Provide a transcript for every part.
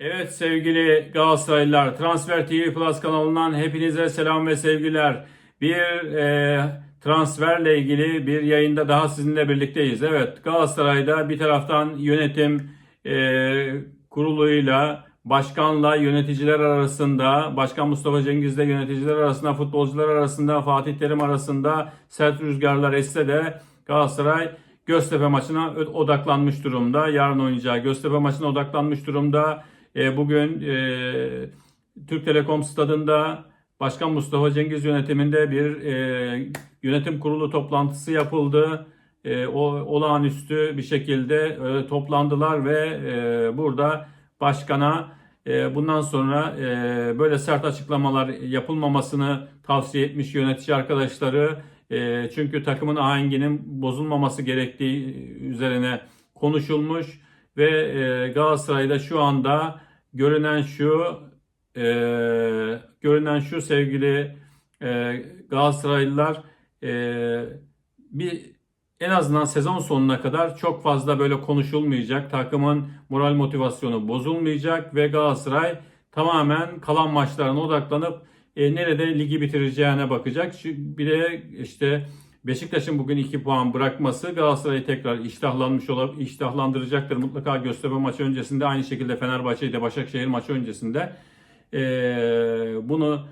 Evet sevgili Galatasaraylılar, Transfer TV Plus kanalından hepinize selam ve sevgiler. Bir e, transferle ilgili bir yayında daha sizinle birlikteyiz. Evet Galatasaray'da bir taraftan yönetim e, kuruluyla, başkanla, yöneticiler arasında, Başkan Mustafa Cengiz'le yöneticiler arasında, futbolcular arasında, Fatih Terim arasında sert rüzgarlar esse de Galatasaray Göztepe maçına odaklanmış durumda. Yarın oynayacağı Göztepe maçına odaklanmış durumda. E, bugün e, Türk Telekom stadında Başkan Mustafa Cengiz yönetiminde bir e, yönetim kurulu toplantısı yapıldı. E, o olağanüstü bir şekilde e, toplandılar ve e, burada başkana e, bundan sonra e, böyle sert açıklamalar yapılmamasını tavsiye etmiş yönetici arkadaşları. E, çünkü takımın ahenginin bozulmaması gerektiği üzerine konuşulmuş ve e, Galatasaray'da şu anda görünen şu e, görünen şu sevgili e, Galatasaraylılar e, bir en azından sezon sonuna kadar çok fazla böyle konuşulmayacak. Takımın moral motivasyonu bozulmayacak ve Galatasaray tamamen kalan maçlarına odaklanıp e, nerede ligi bitireceğine bakacak. Bir de işte Beşiktaş'ın bugün 2 puan bırakması Galatasaray'ı tekrar iştahlanmış olup iştahlandıracaktır. Mutlaka Göztepe maçı öncesinde aynı şekilde Fenerbahçe ile Başakşehir maçı öncesinde e, bunu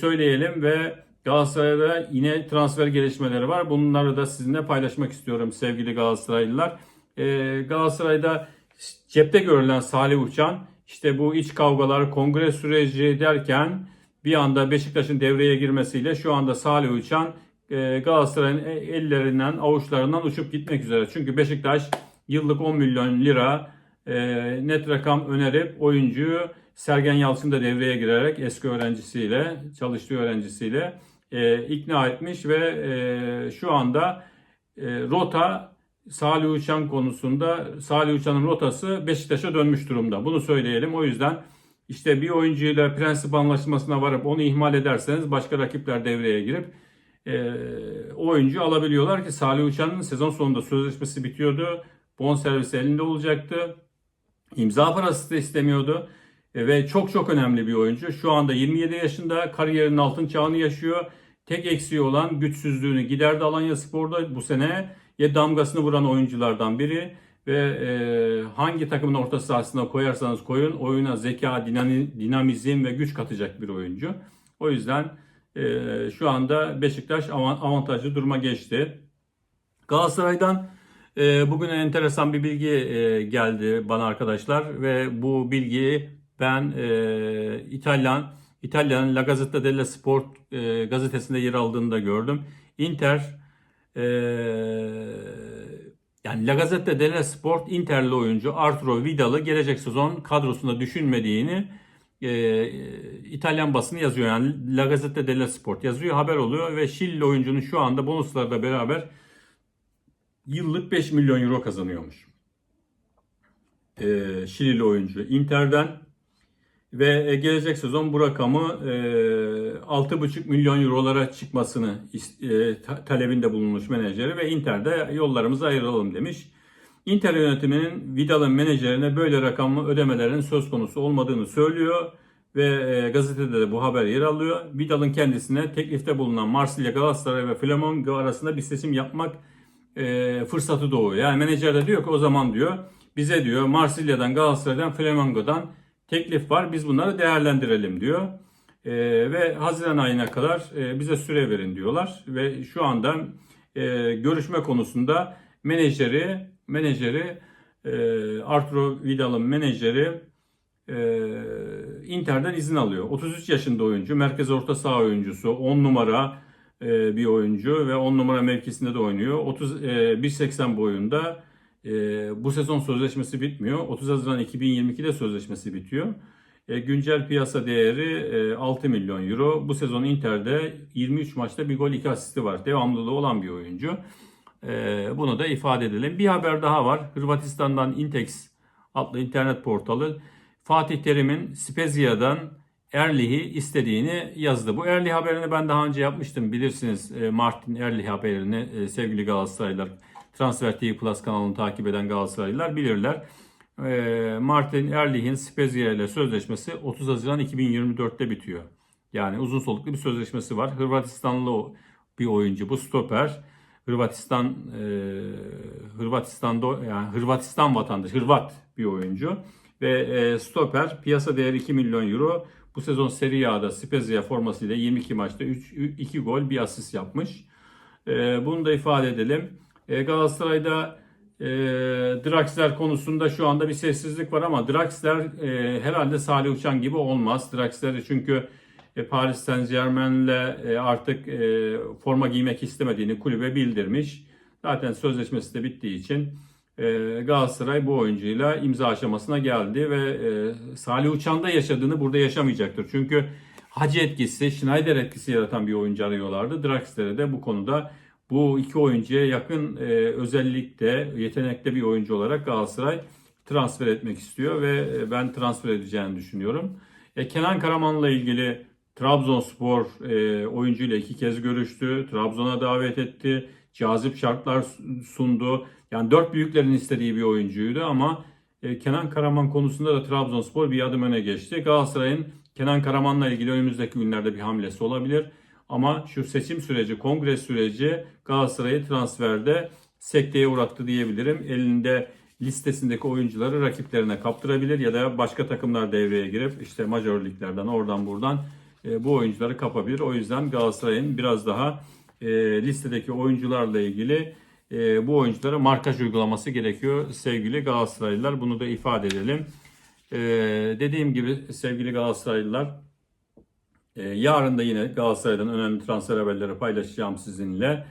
söyleyelim ve Galatasaray'da yine transfer gelişmeleri var. Bunları da sizinle paylaşmak istiyorum sevgili Galatasaraylılar. E, Galatasaray'da cepte görülen Salih Uçan işte bu iç kavgalar, kongre süreci derken bir anda Beşiktaş'ın devreye girmesiyle şu anda Salih Uçan Galatasaray'ın ellerinden, avuçlarından uçup gitmek üzere. Çünkü Beşiktaş yıllık 10 milyon lira e, net rakam önerip oyuncuyu Sergen Yalçın da devreye girerek eski öğrencisiyle, çalıştığı öğrencisiyle e, ikna etmiş ve e, şu anda e, rota Salih Uçan konusunda Salih Uçan'ın rotası Beşiktaş'a dönmüş durumda. Bunu söyleyelim. O yüzden işte bir oyuncuyla prensip anlaşmasına varıp onu ihmal ederseniz başka rakipler devreye girip e, oyuncu alabiliyorlar ki Salih Uçan'ın sezon sonunda sözleşmesi bitiyordu. Bonservisi elinde olacaktı. İmza parası da istemiyordu. E, ve çok çok önemli bir oyuncu. Şu anda 27 yaşında kariyerinin altın çağını yaşıyor. Tek eksiği olan güçsüzlüğünü giderdi Alanya Spor'da bu sene ya damgasını vuran oyunculardan biri ve e, hangi takımın orta sahasına koyarsanız koyun oyuna zeka, dinamizm ve güç katacak bir oyuncu. O yüzden e, şu anda Beşiktaş avantajlı duruma geçti. Galatasaray'dan e, bugün enteresan bir bilgi e, geldi bana arkadaşlar ve bu bilgiyi ben e, İtalyan İtalya'nın La Gazzetta dello Sport e, gazetesinde yer aldığını da gördüm. Inter e, yani La Gazzetta dello Sport Inter'li oyuncu Arturo Vidal'ı gelecek sezon kadrosunda düşünmediğini e, İtalyan basını yazıyor. Yani La Gazzetta dello Sport yazıyor, haber oluyor ve Şili oyuncunun şu anda bonuslarla beraber yıllık 5 milyon euro kazanıyormuş. E, Şilili oyuncu Inter'den ve e, gelecek sezon bu rakamı e, 6,5 milyon eurolara çıkmasını e, talebinde bulunmuş menajeri ve Inter'de yollarımızı ayıralım demiş. Inter yönetiminin Vidal'ın menajerine böyle rakamlı ödemelerin söz konusu olmadığını söylüyor ve e, gazetede de bu haber yer alıyor. Vidal'ın kendisine teklifte bulunan Marsilya, Galatasaray ve Flamengo arasında bir seçim yapmak e, fırsatı doğuyor. Yani menajer de diyor ki o zaman diyor bize diyor Marsilya'dan, Galatasaray'dan, Flamengo'dan teklif var. Biz bunları değerlendirelim diyor. E, ve Haziran ayına kadar e, bize süre verin diyorlar. Ve şu anda e, görüşme konusunda menajeri menajeri e, Arturo Vidal'ın menajeri e, Inter'den izin alıyor. 33 yaşında oyuncu, merkez orta saha oyuncusu, 10 numara e, bir oyuncu ve 10 numara mevkisinde de oynuyor. 30 e, 1.80 boyunda e, bu sezon sözleşmesi bitmiyor. 30 Haziran 2022'de sözleşmesi bitiyor. E, güncel piyasa değeri e, 6 milyon euro. Bu sezon Inter'de 23 maçta bir gol 2 asisti var. Devamlılığı olan bir oyuncu. E, bunu da ifade edelim. Bir haber daha var. Hırvatistan'dan Intex adlı internet portalı Fatih Terim'in Spezia'dan Erlih'i istediğini yazdı. Bu Erlih haberini ben daha önce yapmıştım. Bilirsiniz e, Martin Erlih haberini e, sevgili Galatasaraylılar. Transfer TV Plus kanalını takip eden Galatasaraylılar bilirler. e, Martin Erlich'in Spezia ile sözleşmesi 30 Haziran 2024'te bitiyor. Yani uzun soluklu bir sözleşmesi var. Hırvatistanlı bir oyuncu bu stoper. Hırvatistan e, Hırvatistan'da yani Hırvatistan vatandaşı, Hırvat bir oyuncu ve e, stoper piyasa değeri 2 milyon euro. Bu sezon Serie A'da Spezia formasıyla 22 maçta 3 2 gol, bir asist yapmış. E, bunu da ifade edelim. E, Galatasaray'da e, Draxler konusunda şu anda bir sessizlik var ama Draxler e, herhalde Salih Uçan gibi olmaz. Draxler çünkü e, Paris Saint Germain'le e, artık e, forma giymek istemediğini kulübe bildirmiş. Zaten sözleşmesi de bittiği için Galatasaray bu oyuncuyla imza aşamasına geldi ve e, Salih Uçan'da yaşadığını burada yaşamayacaktır. Çünkü Hacı etkisi, Schneider etkisi yaratan bir oyuncu arıyorlardı. Draxler'e de bu konuda bu iki oyuncuya yakın e, özellikle yetenekli bir oyuncu olarak Galatasaray transfer etmek istiyor ve ben transfer edeceğini düşünüyorum. E, Kenan Karaman'la ilgili Trabzonspor e, oyuncuyla iki kez görüştü. Trabzon'a davet etti. Cazip şartlar sundu. Yani dört büyüklerin istediği bir oyuncuydu ama e, Kenan Karaman konusunda da Trabzonspor bir adım öne geçti. Galatasaray'ın Kenan Karaman'la ilgili önümüzdeki günlerde bir hamlesi olabilir. Ama şu seçim süreci, kongre süreci Galatasaray'ı transferde sekteye uğrattı diyebilirim. Elinde listesindeki oyuncuları rakiplerine kaptırabilir ya da başka takımlar devreye girip işte major liglerden oradan buradan e, bu oyuncuları kapabilir. O yüzden Galatasaray'ın biraz daha e, listedeki oyuncularla ilgili e, bu oyunculara markaj uygulaması gerekiyor sevgili Galatasaraylılar. Bunu da ifade edelim. Dediğim gibi sevgili Galatasaraylılar yarın da yine Galatasaray'dan önemli transfer haberleri paylaşacağım sizinle.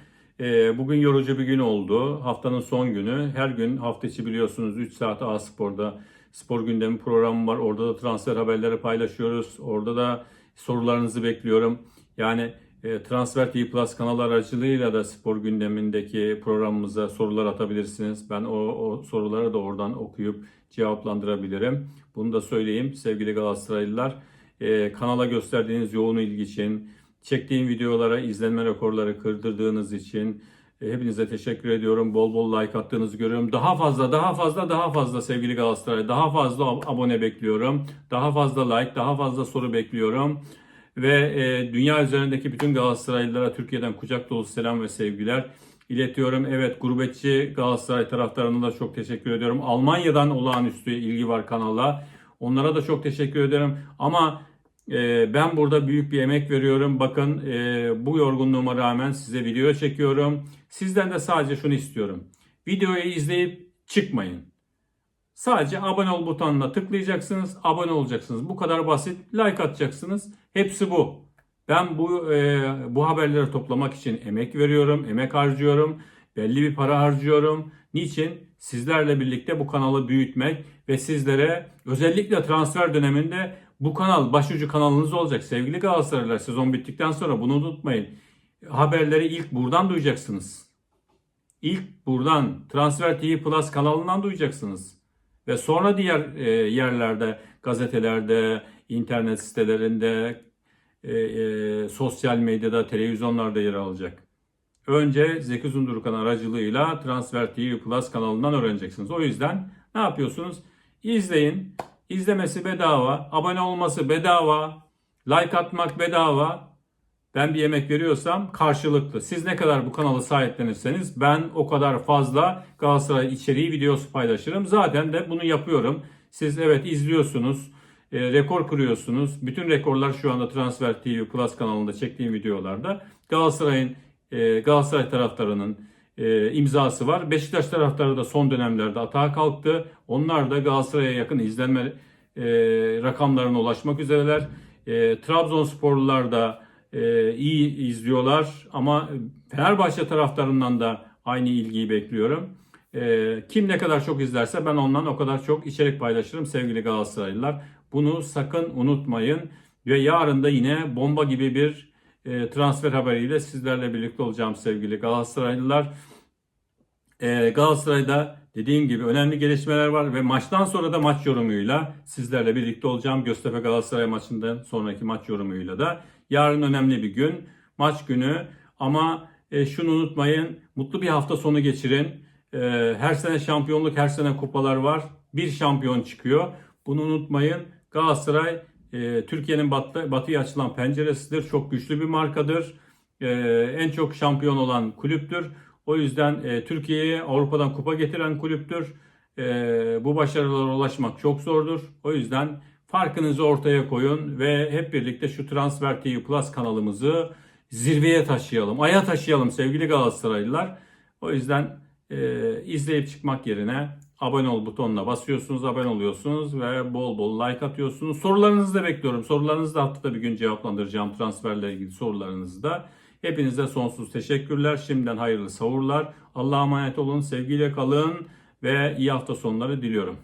Bugün yorucu bir gün oldu. Haftanın son günü. Her gün hafta içi biliyorsunuz 3 saat A Spor'da spor gündemi programı var. Orada da transfer haberleri paylaşıyoruz. Orada da sorularınızı bekliyorum. Yani e, Transfer TV Plus kanalı aracılığıyla da spor gündemindeki programımıza sorular atabilirsiniz. Ben o, o soruları da oradan okuyup cevaplandırabilirim. Bunu da söyleyeyim sevgili Galatasaraylılar. E, kanala gösterdiğiniz yoğun ilgi için, çektiğim videolara izlenme rekorları kırdırdığınız için hepinize teşekkür ediyorum. Bol bol like attığınızı görüyorum. Daha fazla, daha fazla, daha fazla sevgili Galatasaray. Daha fazla ab- abone bekliyorum. Daha fazla like, daha fazla soru bekliyorum. Ve e, dünya üzerindeki bütün Galatasaraylılara Türkiye'den kucak dolusu selam ve sevgiler iletiyorum. Evet gurbetçi Galatasaray taraftarına da çok teşekkür ediyorum. Almanya'dan olağanüstü ilgi var kanala. Onlara da çok teşekkür ederim. Ama e, ben burada büyük bir emek veriyorum. Bakın e, bu yorgunluğuma rağmen size video çekiyorum. Sizden de sadece şunu istiyorum. Videoyu izleyip çıkmayın. Sadece abone ol butonuna tıklayacaksınız, abone olacaksınız. Bu kadar basit. Like atacaksınız. Hepsi bu. Ben bu e, bu haberleri toplamak için emek veriyorum, emek harcıyorum, belli bir para harcıyorum. Niçin? Sizlerle birlikte bu kanalı büyütmek ve sizlere özellikle transfer döneminde bu kanal başucu kanalınız olacak. Sevgili Galatasaraylılar sezon bittikten sonra bunu unutmayın. Haberleri ilk buradan duyacaksınız. İlk buradan Transfer TV Plus kanalından duyacaksınız. Ve sonra diğer e, yerlerde, gazetelerde, internet sitelerinde, e, e, sosyal medyada, televizyonlarda yer alacak. Önce Zeki Zundurukan aracılığıyla Transfer TV Plus kanalından öğreneceksiniz. O yüzden ne yapıyorsunuz? İzleyin. İzlemesi bedava, abone olması bedava, like atmak bedava. Ben bir emek veriyorsam karşılıklı. Siz ne kadar bu kanalı sahiplenirseniz ben o kadar fazla Galatasaray içeriği videosu paylaşırım. Zaten de bunu yapıyorum. Siz evet izliyorsunuz, e, rekor kırıyorsunuz. Bütün rekorlar şu anda Transfer TV Plus kanalında çektiğim videolarda. Galatasaray'ın e, Galatasaray taraftarının e, imzası var. Beşiktaş taraftarı da son dönemlerde atağa kalktı. Onlar da Galatasaray'a yakın izlenme e, rakamlarına ulaşmak üzereler. E, Trabzonsporlular da e, iyi izliyorlar ama Fenerbahçe taraftarından da aynı ilgiyi bekliyorum. E, kim ne kadar çok izlerse ben ondan o kadar çok içerik paylaşırım sevgili Galatasaraylılar. Bunu sakın unutmayın ve yarın da yine bomba gibi bir e, transfer haberiyle sizlerle birlikte olacağım sevgili Galatasaraylılar. E, Galatasaray'da dediğim gibi önemli gelişmeler var ve maçtan sonra da maç yorumuyla sizlerle birlikte olacağım. Göztepe Galatasaray maçından sonraki maç yorumuyla da. Yarın önemli bir gün, maç günü ama e, şunu unutmayın, mutlu bir hafta sonu geçirin. E, her sene şampiyonluk, her sene kupalar var. bir şampiyon çıkıyor. Bunu unutmayın. Galatasaray e, Türkiye'nin batı, batıya açılan penceresidir. Çok güçlü bir markadır. E, en çok şampiyon olan kulüptür. O yüzden e, Türkiye'ye Avrupa'dan kupa getiren kulüptür. E, bu başarılara ulaşmak çok zordur. O yüzden farkınızı ortaya koyun ve hep birlikte şu Transfer TV Plus kanalımızı zirveye taşıyalım. Aya taşıyalım sevgili Galatasaraylılar. O yüzden e, izleyip çıkmak yerine abone ol butonuna basıyorsunuz, abone oluyorsunuz ve bol bol like atıyorsunuz. Sorularınızı da bekliyorum. Sorularınızı da haftada bir gün cevaplandıracağım transferle ilgili sorularınızı da. Hepinize sonsuz teşekkürler. Şimdiden hayırlı savurlar. Allah'a emanet olun. Sevgiyle kalın ve iyi hafta sonları diliyorum.